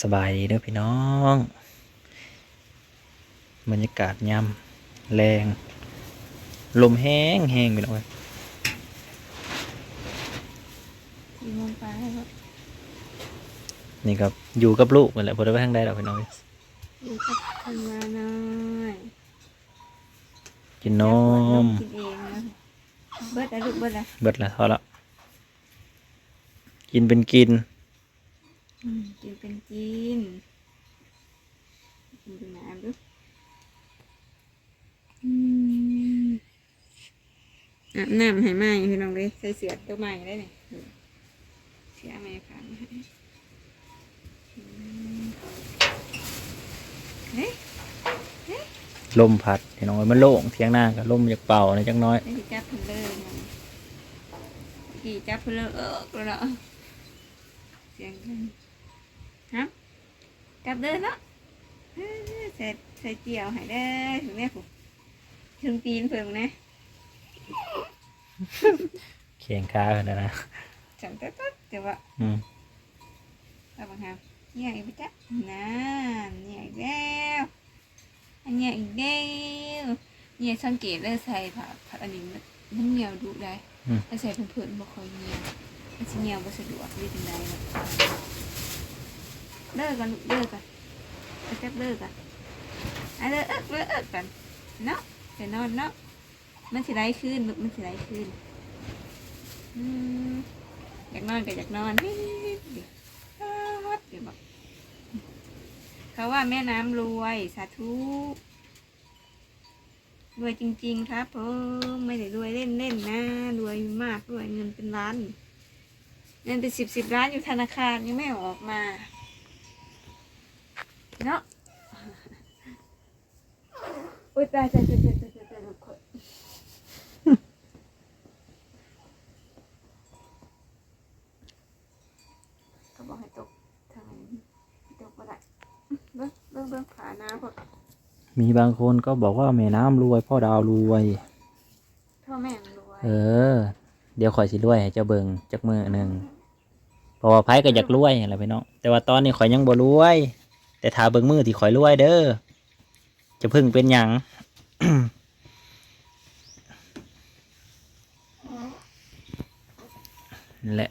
สบายดีเด้อพี่น้อง บรรยากาศยามแรง ลมแห้งแห้งพี่น้องเอ้ยสี่โมงไปแล้วนี่ครับ อยู่กับลูกนั่นแหละพอได้ไปทางใดดอกพี่น้องเอ้ยลูกก็ทำงานน้อยกินนมกินเองนะเบิดอะลูกเบิดอะเบิดละเท่าละกินเป็นกินอืม กินเป็นกินกินเป็นน้ำดูอืมอาบน้ำให้ไหมพี่น้องเลยใส่เสื้อตัวใหม่ได้เนี่ยเสื้อแม่ผ่านมาให้อืมเฮ้ยลมพัดพี่น้องเอ้ยมันโล่งเที่ยงหน้าก็ลมอยากเป่าในอยจังน้อยไอ้ที่จับเพลเลอร์มันกี่จับเพลเลอร์เออแล้วเนาะเสียงกัน ครับจับเดินเนาะเอ้ยใส่ใส่เจียวให้ได้ถึงแม่ผมถึงตีนเพิ่งนะเคียงค้ากันนะนะจังตัดตัดแต่ว่าอืมเอาบังคับเนี่ยอีกปะจ๊ะนั่นเนี่ยอีกแล้วอันเนี่ยอีกแล้วเนี่ยสังเกตเลยใส่ผักผักอันนี้มันมันเหนียวดุได้ถ้าใส่เพื่อนๆบ่ค่อยเงียบมันสิเงียบบ่สะดวกหรือจังได เลิกกันเลิกกันไปจับเลิกกันไอะเลิกเอิกเลิกเอิกกันเนาะไปนอนเนาะมันสิได้คืนมันสิได้คืนอือยากนอนก็อยากนอนเฮ้ยเดี๋ยวเดี๋ยวบอกเขาว่าแม่น้ำรวยสาธุรวยจริง ๆ ครับผมไม่ได้รวยเล่นๆนะรวยมากรวยเงินเป็นล้านเงินเป็นสิบสิบล้านอยู่ธนาคารยังไม่ออกมา เนาะอุ้ยตายตายตายตายตายตายตายทุกคนก็บอกให้ตกทางนี้ตกก็ได้เบิ้งเบิ้งเบิ้งขาน้ำก่อนมีบางคนก็บอกว่าแม่น้ำรวย พ่อดาวรวย พ่อแม่มันรวยเออ เดี๋ยวข่อยสิรวยให้เจ้าเบิงจักมือหนึ่งเพราะว่าไผก็อยากรวยอะไรพี่น้องแต่ว่าตอนนี้ข่อยยังบ่รวย แต่ถ้าเบิงมือที่ข่อยรวยเด้อจะพึ่งเป็นหยังนั่นแหละ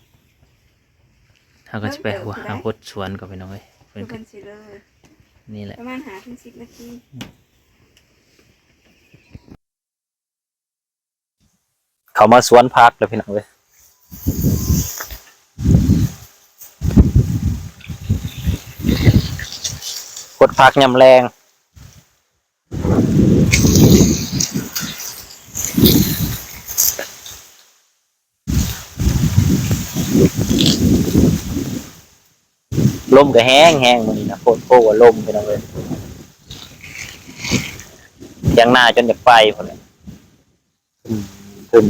เขาก็จะไปหัวหาพดสวนก็ไปน้องเอ้ยเพิ่นคือก็เป็นสิเลยนี่แหละประมาณหาถึงสิบนาทีเขามาสวนพักแล้วพี่น้องเว้ย กดพักยำแรงลมก็แห้งแห้งมันนี่นะโคตรโคว่าลมพี่น้องเลยยังหน้าจนจะไปหมดเลยขึ้น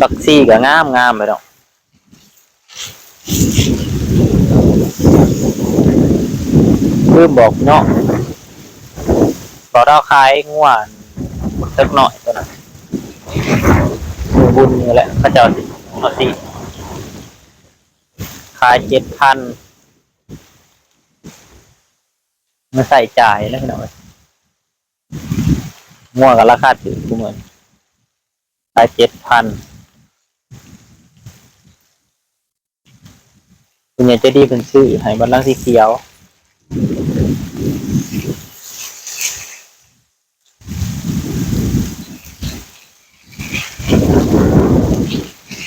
บักซี่ก็งามงามไปดอกลืมบอกเนาะบอกเราขายง่วนสักหน่อยตัวนั้นมือบุญนี่แหละเขาเจ้าสิเอาสิขายเจ็ดพันมาใส่จ่ายแล้วพี่น้อยง่วงกับราคาถือกูเหมือนขายเจ็ดพัน คุณยายเจะดีเป็นซื้อให้บัลลังก์สีเขียว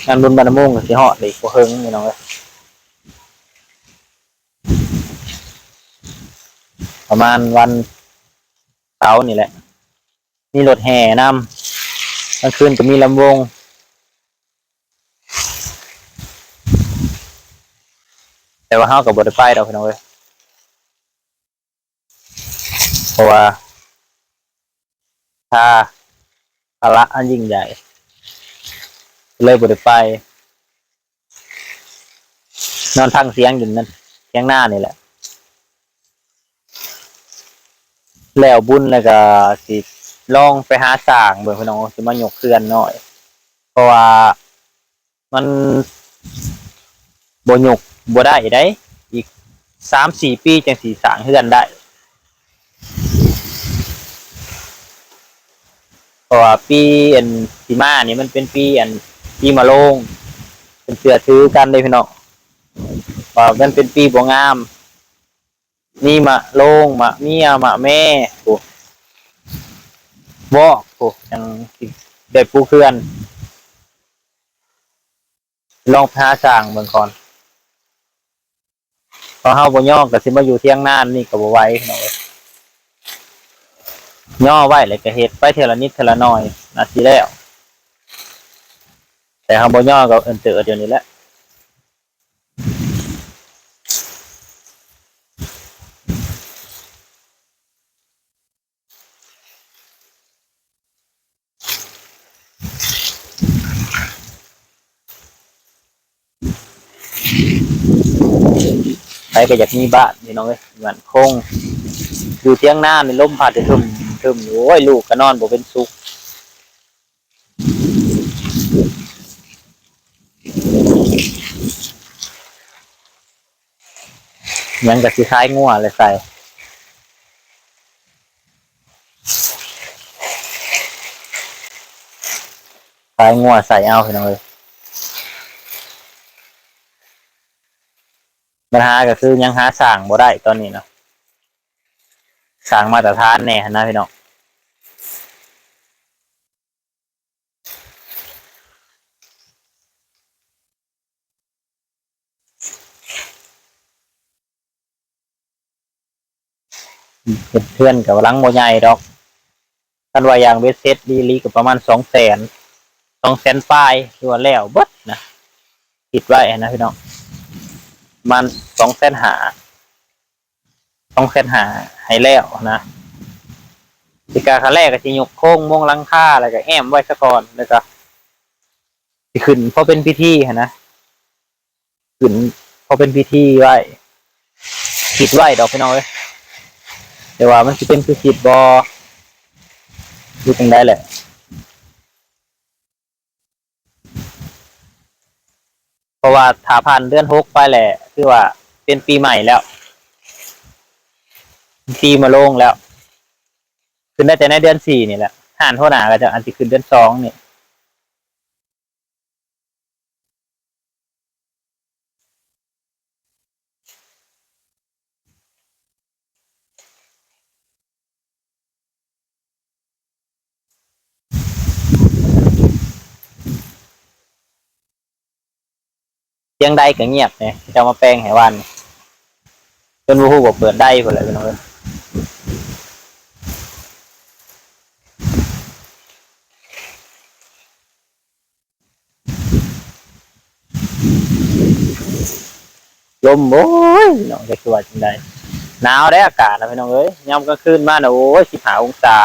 งานบุญบานมุ่งกับสีหอดเลยกูเฮิงนี่น้องเลยประมาณวันเสาร์นี่แหละ มีรถแห่นำกลางคืนก็มีลำวง แต่ว่าเฮากับบไดไปดอกพี่น้องเว้ยเพราะว่าถ้าภาระอันยิ่งใหญ่ เลยบไดไป นอนฟังเสียงอยู่นั่นเสียงหน้านี่แหละ แล้วบุญแล้วก็สิลองไปหาสร้างเบิ่งพี่น้องสิมาหยกเคลื่อนหน่อย เพราะว่ามันบ่หยก บ่ได้ได้ อีกสามสี่ปีจังสีสางเฮือนได้เพราะว่าปีอันสีมานี่มันเป็นปีอันปีมะโรงเป็นเสือถือกันเลยพี่น้องเพราะมันเป็นปีบ่งาม นี่มะโรงมะเมียมะแม่โอ้บอกโอ้ยังได้ปูเคลื่อน ลองพาสร้างเบิ่งก่อน พอเฮาบ่ย่อก็สิมาอยู่เที่ยงนานนี่ก็บ่ไหวเน้อยย่อไว้เลยก็เฮ็ดไปเทละนิดเทละน้อยนาทีแล้ว แต่เฮาบ่ย่อก็เอิ้นเตอเดี๋ยวนี้แหละ รก็อยากมีบ้านพี่น้องเอ้ยมันคง อยู่เที่ยงหน้าในลมพัดจะทึมทึมโอ้ยลูกก็นอนบ่เป็นสุขยังกับสิคล้ายงัวเลยใส่คล้ายงัวใส่เอาพี่น้องเอ้ย ปัญหาก็คือยังหาสั่งบ่ได้ตอนนี้เนาะสั่งมาตรฐานแน่นะพี่น้องเพื่อนกับลังโมใหญ่ดอกกันว่าอย่างเวสเซตดีลีกับประมาณสองแสนสองแสนปลายตัวแล้วเบิดนะคิดไว้นะพี่น้อง มันสองเส้นหาสองเส้นหาให้แล้วนะสิกาคันแรกก็สิยกโค้งม่วงลังค่าแล้วก็แอมไว้ซะก่อนแล้วก็สิขึ้นเพราะเป็นพิธีนะขึ้นเพราะเป็นพิธีไว้คิดไว้ดอกพี่น้องเอ้ยแต่ว่ามันสิเป็นคือคิดบอดูตรงได้แหละ เพราะว่า ถาพันเดือนหกไปแหละ คือว่าเป็นปีใหม่แล้ว ปีมาโล่งแล้ว ขึ้นได้แต่ในเดือนสี่นี่แหละห่านเท่าหนาก็จะอันที่ขึ้นเดือนสองนี่ สียงใดก็เงียบเนี่ยจะมาแปลงให้วันจนวูฮูบอกเปิดได้คนเลยพี่น้องเอ้ยลมโอ้ยน้องจะคือว่าจังไดหนาวได้อากาศนะพี่น้องเอ้ยยามกลางคืนมาน่ะโอ้ยสิบหาองศา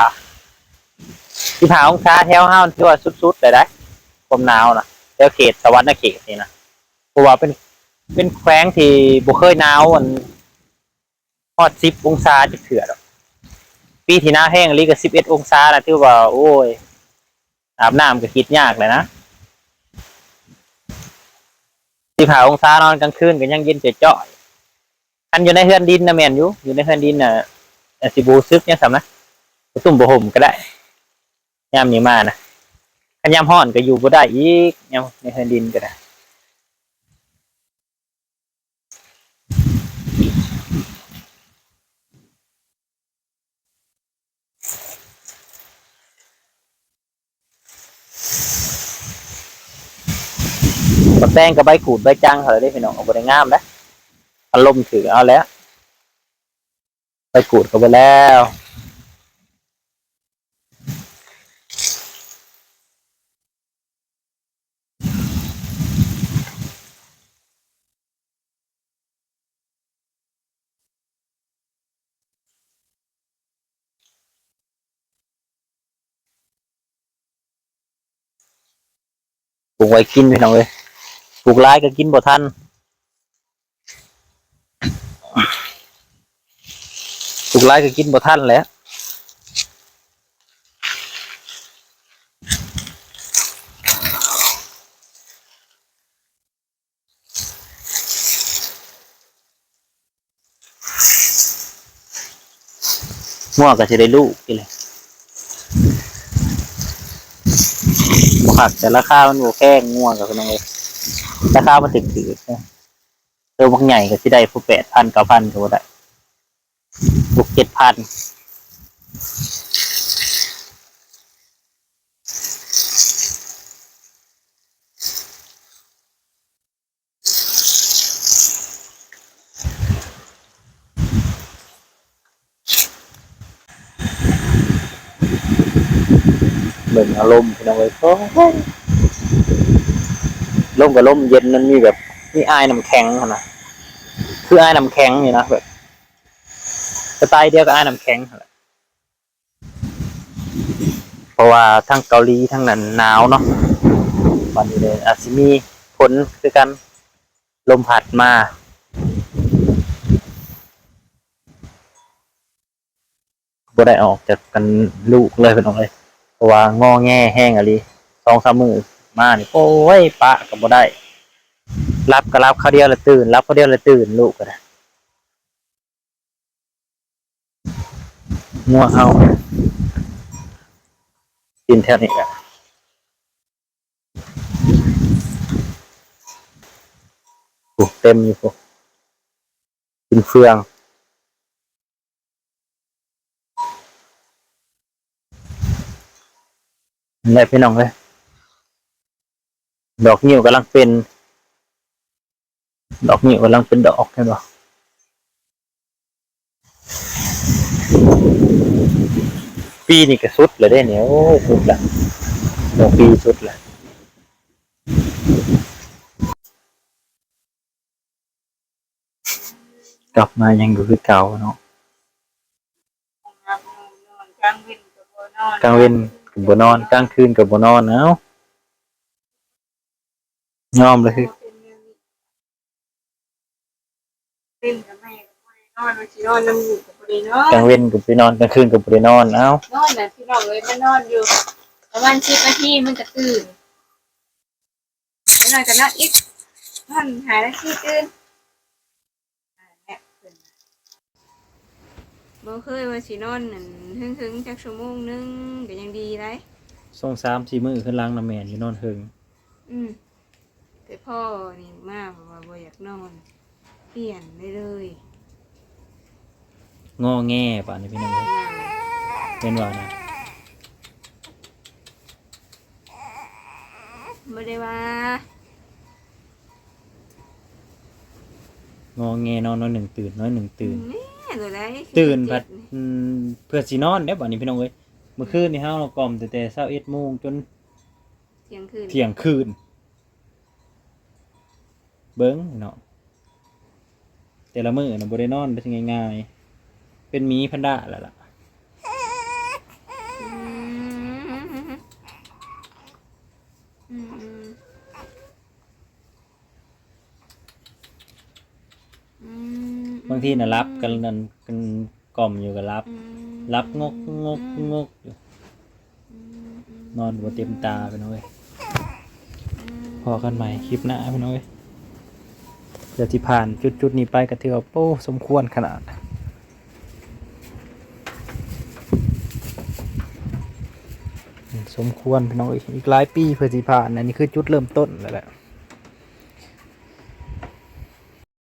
สิบหาองศาแถวห้าวที่ว่าสุดๆเลยได้ความหนาวนะแถวเขตสวรรค์เขตนี่นะ เพราะว่าเป็นเป็นแขวงที่บ่เคยหนาวอันฮอดสิบองศาจะเถื่อดอกปีที่หน้าแห้งลีก็สิบเอ็ดองศานะที่ว่า โอ้ย อาบน้ำก็คิดยากเลยนะสิบห้าองศานอนกลางคืนก็ยังเย็นเจ่อยๆอันอยู่ในเฮือนดินนะแมนอยู่อยู่ในเฮือนดินน่ะสิบูซึกเนี่ยสำนะตุ่มบ่ห่มก็ได้ยามนี้มานะคันยามฮ้อนก็อยู่บ่ได้อีกยามในเฮือนดินก็ได้ บักแตงกับใบขูดใบจังเหรอได้พี่น้องเอาบ่ได้งามนะอารมณ์ถือเอาแล้วใบขูดก็ไปแล้วปลูกไว้กินพี่น้องเลย ปลูกร้ายก็กินบ่ท่านปลูกร้ายก็กินบ่ท่านแหละม่วงก็จะได้ลูกกี่เลยผักแต่ละข้าวมันโบแข้งง่วงกับน้องเอก ราคามันถึกถือนะเออบางใหญ่ก็สิได้ผู้แปดพันเก้าพันก็บ่ได้พวกเจ็ดพันเบิ่งอารมณ์พี่น้องเอ้ยโอ้ย ลมกับลมเย็นมันมีแบบมีอายน้ำแข็งนะคืออายน้ำแข็งอยู่นะแบบสไตล์เดียวกับอายน้ำแข็งเพราะว่าทั้งเกาหลีทั้งนั้นหนาวเนาะวันนี้เลยอาจจะมีฝนคือกันลมพัดมาบ่ได้ออกจากกันลูกเลยเป็นองเลย เพราะว่างอแง่แห้งอะไรสองสามมือ มานี่โอ้ยปะกับบ่ได้รับก็รับเขาเดียวละตื่นรับเขาเดียวละตื่นลูกก็ได้งัวเฮากินแถวนี้อะโอ้เต็มอยู่พวกกินเฟืองนี่พี่น้องเลย ดอกนิ้วกำลังเป็น ดอกนิ้วกำลังเป็นดอกเห็นปะปีนี่ก็สุดเลยได้เนี่ยโอ้ยสุดละดอกปีสุดละกลับมายังอยู่คือเก่าเนาะกลางวินกับโบนอนกลางเว้นกับบนอนกลางคืนกับบนอนเอ้า ยอมเลยคือเต้นกับแม่นอนมาชินอนน้ำหมูกับโบได้นอนกลางเว้นกับไปนอนกลางคืนกับบนอนเอ้านอนน่ะพี่น้องเลยมันนอนอยู่ประมาณสิบนาทีมันจะตื่นแล้วนอนจะนั่งอีกนอนหานาทีตื่นอ่าเนี่ยตื่นบ่เคยว่าสินอนนั่นถึงๆจักชั่วโมงหนึงก็ยังดีไรส่งสามสี่มือขึ้นล้างน้ำแมนอยู่นอนเฮิงอืม แต่พ่อนี่มากเพราะว่าบ่อยากนอน เปลี่ยนได้เลยงอแง่ป่ะนี่พี่น้องเอ้ยน่าเป็นว่านะบ่ได้ว่างอแงนอนน้อยหนึ่งตื่นน้อยหนึ่งตื่น แม่ตัวไรตื่นพัดอืมเพื่อสีนอนได้ป่ะนี่พี่น้องเอ้ยเมื่อคืนนี่ห้าเรากล่อมแต่แต่เช้าเอ็ดโมงจนเที่ยงคืนเที่ยงคืน เบิ้งเนาะแต่ละมื้อน่ะบ่ได้นอนได้ง่ายๆ เป็นหมีแพันด้าแล้วล่ะ บางทีน่ะรับกันนั่นกันกล่อมอยู่กับรับ รับงกงกงกอยู่นอนบ่เต็มตาพี่น้อยพอกันใหม่คลิปหน้าพี่น้อย เดี๋ยวที่ผ่านจุดจุดๆนี้ไปก็ถือว่าโอ้สมควรขนาด สมควรพี่น้องอีกหลายปีเพื่อที่ผ่านอันนี้คือจุดเริ่มต้นแล้วแหละ